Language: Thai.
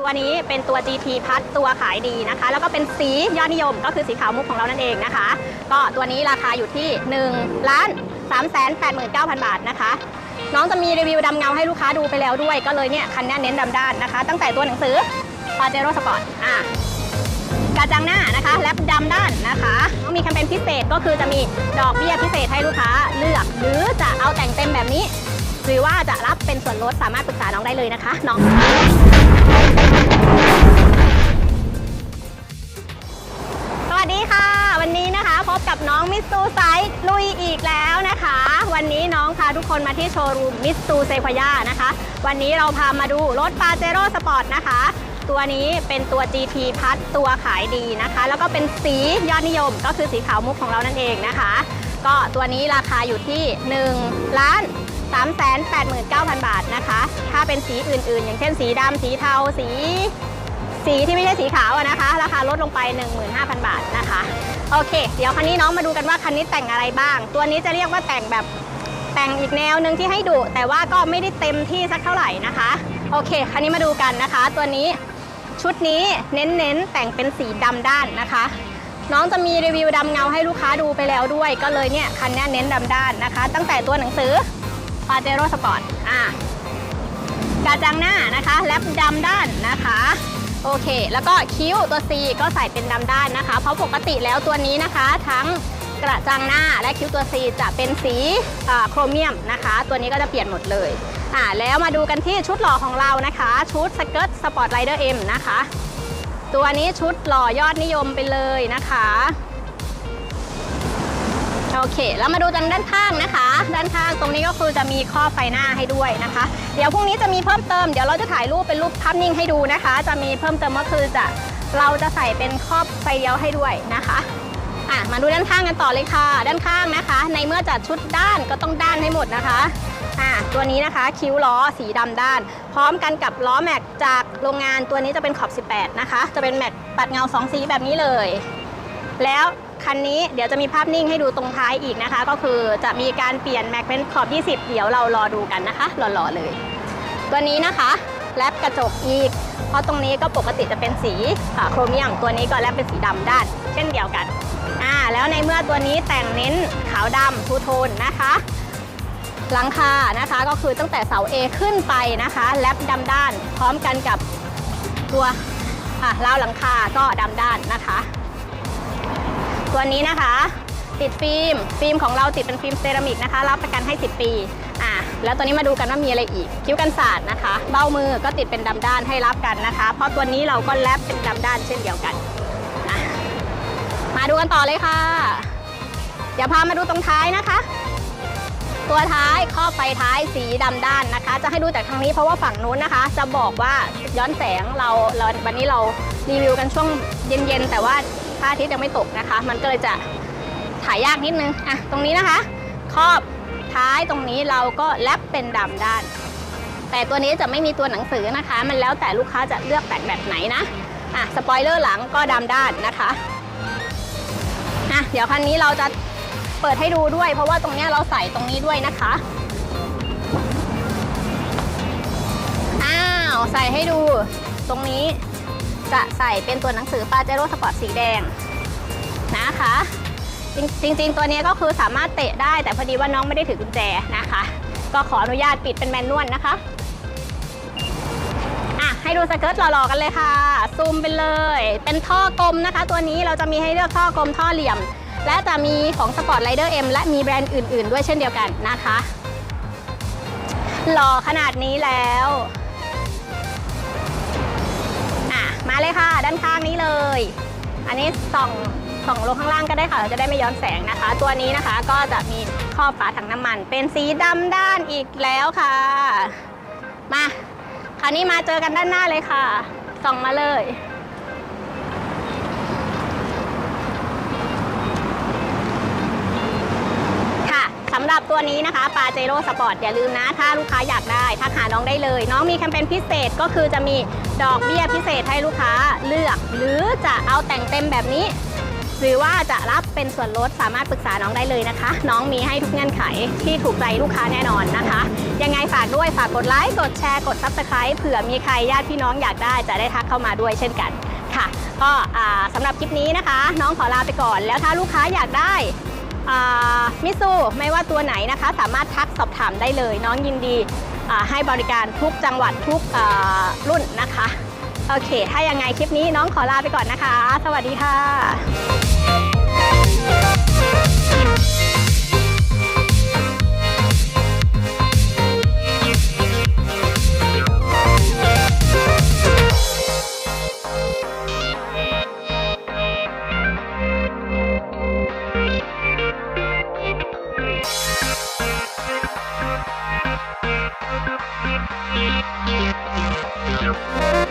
ตัวนี้เป็นตัว GT พัดตัวขายดีนะคะ แล้วก็เป็นสียอดนิยมก็คือสีขาวมุกของเรานั่นเองนะคะ ก็ตัวนี้ราคาอยู่ที่1ล้าน3 8 9 0 0 0 บาทนะคะ น้องจะมีรีวิวดำเงาให้ลูกค้าดูไปแล้วด้วย ก็เลยเนี่ยคันนี้เน้นดำด้านนะคะ ตั้งแต่ตัวหนังสือ Pajero Sport อะกระจังหน้านะคะแลบดำด้านนะคะต้องมีแคมเปญพิเศษก็คือจะมีดอกเบี้ยพิเศษให้ลูกค้าเลือก หรือจะเอาแต่งเต็มแบบนี้ หรือว่าจะรับเป็นส่วนลดสามารถปรึกษาน้องได้เลยนะคะ น้อง สวัสดีค่ะ วันนี้นะคะ พบกับน้องมิสซูไซส์ลุยอีกแล้วนะคะ วันนี้น้องพาทุกคนมาที่โชว์รูมมิสซูเซควย่านะคะ วันนี้เราพามาดูรถปาเจโร่สปอร์ตนะคะตัวนี้เป็นตัว GT พัดตัวขายดีนะคะ แล้วก็เป็นสียอดนิยมก็คือสีขาวมุกของเรานั่นเองนะคะ ก็ตัวนี้ราคาอยู่ที่1ล้าน 3 8 9 0 0 0 บาทนะคะ ถ้าเป็นสีอื่น ๆ อย่างเช่นสีดำสีเทาสี สีที่ไม่ใช่สีขาวนะคะ ราคาลดลงไป 15,000 บาทนะคะ โอเค เดี๋ยวคันนี้น้องมาดูกันว่าคันนี้แต่งอะไรบ้าง ตัวนี้จะเรียกว่าแต่งแบบแต่งอีกแนวหนึ่งที่ให้ดุแต่ว่าก็ไม่ได้เต็มที่สักเท่าไหร่นะคะ โอเค คันนี้มาดูกันนะคะ ตัวนี้ชุดนี้เน้นๆแต่งเป็นสีดำด้านนะคะน้องจะมีรีวิวดำเงาให้ลูกค้าดูไปแล้วด้วย ก็เลยเนี่ยคันนี้เน้นดำด้านนะคะ ตั้งแต่ตัวหนังสือ Pajero Sport อะกระจังหน้านะคะ แลบดำด้านนะคะโอเค แล้วก็คิ้วตัว C ก็ใส่เป็นดำด้านนะคะ เพราะปกติแล้วตัวนี้นะคะ ทั้งกระจังหน้าและคิ้วตัว C จะเป็นสีโครเมียมนะคะ ตัวนี้ก็จะเปลี่ยนหมดเลยอ่าแล้วมาดูกันที่ชุดหล่อของเรานะคะ ชุดสเกิร์ตสปอร์ตไรเดอร์เอ็มนะคะ ตัวนี้ชุดหล่อยอดนิยมไปเลยนะคะ โอเค แล้วมาดูทางด้านข้างนะคะ ด้านข้างตรงนี้ก็คือจะมีข้อบไฟหน้าให้ด้วยนะคะ เดี๋ยวพรุ่งนี้จะมีเพิ่มเติม เดี๋ยวเราจะถ่ายรูปเป็นรูปภาพนิ่งให้ดูนะคะ จะมีเพิ่มเติมก็คือจะเราจะใส่เป็นครอบไฟเลี้ยวให้ด้วยนะคะอะมาดูด้านข้างกันต่อเลยค่ะ ด้านข้างนะคะ ในเมื่อจัดชุดด้านก็ต้องด้านให้หมดนะคะอะตัวนี้นะคะคิ้วล้อสีดำด้าน พร้อมกันกับล้อแม็กจากโรงงานตัวนี้จะเป็นขอบ 18 นะคะ จะเป็นแม็กปัดเงาสองสีแบบนี้เลย แล้วคันนี้เดี๋ยวจะมีภาพนิ่งให้ดูตรงท้ายอีกนะคะ ก็คือจะมีการเปลี่ยนแม็กเป็นขอบ 20 เดี๋ยวเรารอดูกันนะคะหล่อๆเลย ตัวนี้นะคะแลบกระจกอีก เพราะตรงนี้ก็ปกติจะเป็นสีโครเมียม ตัวนี้ก็แลบเป็นสีดำด้าน เช่นเดียวกันอ่าแล้วในเมื่อตัวนี้แต่งเน้นขาวดำทูโทนนะคะหลังคานะคะก็คือตั้งแต่เสา A ขึ้นไปนะคะ แลบดำด้าน พร้อมกันกับตัวอะราวหลังคาก็ดำด้านนะคะ ตัวนี้นะคะ ติดฟิล์ม ฟิล์มของเราติดเป็นฟิล์มเซรามิกนะคะ รับประกันให้ 10 ปีอะแล้วตัวนี้มาดูกันว่ามีอะไรอีก คิ้วกันศาสตร์นะคะ เบ้ามือก็ติดเป็นดำด้านให้รับกันนะคะ เพราะตัวนี้เราก็แลบเป็นดำด้านเช่นเดียวกันอะมาดูกันต่อเลยค่ะ เดี๋ยวพามาดูตรงท้ายนะคะ ตัวท้ายครอบไฟท้ายสีดำด้านนะคะ จะให้ดูจากทางนี้เพราะว่าฝั่งนู้นนะคะ จะบอกว่าย้อนแสงเราเราวันนี้เรารีวิวกันช่วงเย็นๆแต่ว่า ระอาทิตย์ยังไม่ตกนะคะ มันก็เลยจะถ่ายยากนิดนึงอะตรงนี้นะคะครอบท้ายตรงนี้เราก็แลบเป็นดำด้าน แต่ตัวนี้จะไม่มีตัวหนังสือนะคะ มันแล้วแต่ลูกค้าจะเลือกแต่งแบบไหนนะอะสปอยเลอร์หลังก็ดำด้านนะคะอะเดี๋ยวคันนี้เราจะเปิดให้ดูด้วย เพราะว่าตรงเนี้ยเราใส่ตรงนี้ด้วยนะคะอ้าวใส่ให้ดูตรงนี้ จะใส่เป็นตัวหนังสือปาเจโร่สปอร์ตสีแดงนะคะจริงจริงๆ ตัวนี้ก็คือสามารถเตะได้แต่พอดีว่าน้องไม่ได้ถือกุญแจนะคะ ก็ขออนุญาตปิดเป็นแมนนวลนะคะอะให้ดูสเกิร์ตหล่อๆกันเลยค่ะ ซูมไปเลย เป็นท่อกลมนะคะ ตัวนี้เราจะมีให้เลือกท่อกลมท่อเหลี่ยม และจะมีของ Sport Rider M และมีแบรนด์อื่น ๆ ด้วยเช่นเดียวกันนะคะ หล่อขนาดนี้แล้ว มาเลยค่ะ ด้านข้างนี้เลย อันนี้ส่องส่องลงข้างล่างก็ได้ค่ะ เราจะได้ไม่ย้อนแสงนะคะ ตัวนี้นะคะก็จะมีครอบฝาถังน้ำมัน เป็นสีดำด้านอีกแล้วค่ะ มา คราวนี้มาเจอกันด้านหน้าเลยค่ะ ส่องมาเลย รับตัวนี้นะคะปาเจโร่สปอร์ตอย่าลืมนะ ถ้าลูกค้าอยากได้ทักหาน้องได้เลย น้องมีแคมเปญพิเศษก็คือจะมีดอกเบี้ยพิเศษให้ลูกค้าเลือก หรือจะเอาแต่งเต็มแบบนี้ หรือว่าจะรับเป็นส่วนลดสามารถปรึกษาน้องได้เลยนะคะ น้องมีให้ทุกเงื่อนไขที่ถูกใจลูกค้าแน่นอนนะคะ ยังไงฝากด้วยฝากกดไลค์กดแชร์กด Subscribe เผื่อมีใครญาติพี่น้องอยากได้จะได้ทักเข้ามาด้วยเช่นกันค่ะ ก็สำหรับคลิปนี้นะคะ น้องขอลาไปก่อน แล้วถ้าลูกค้าอยากได้ มิซูไม่ว่าตัวไหนนะคะ สามารถทักสอบถามได้เลย น้องยินดีให้บริการทุกจังหวัดทุกรุ่นนะคะ โอเค ถ้ายังไงคลิปนี้น้องขอลาไปก่อนนะคะ สวัสดีค่ะ Yeah.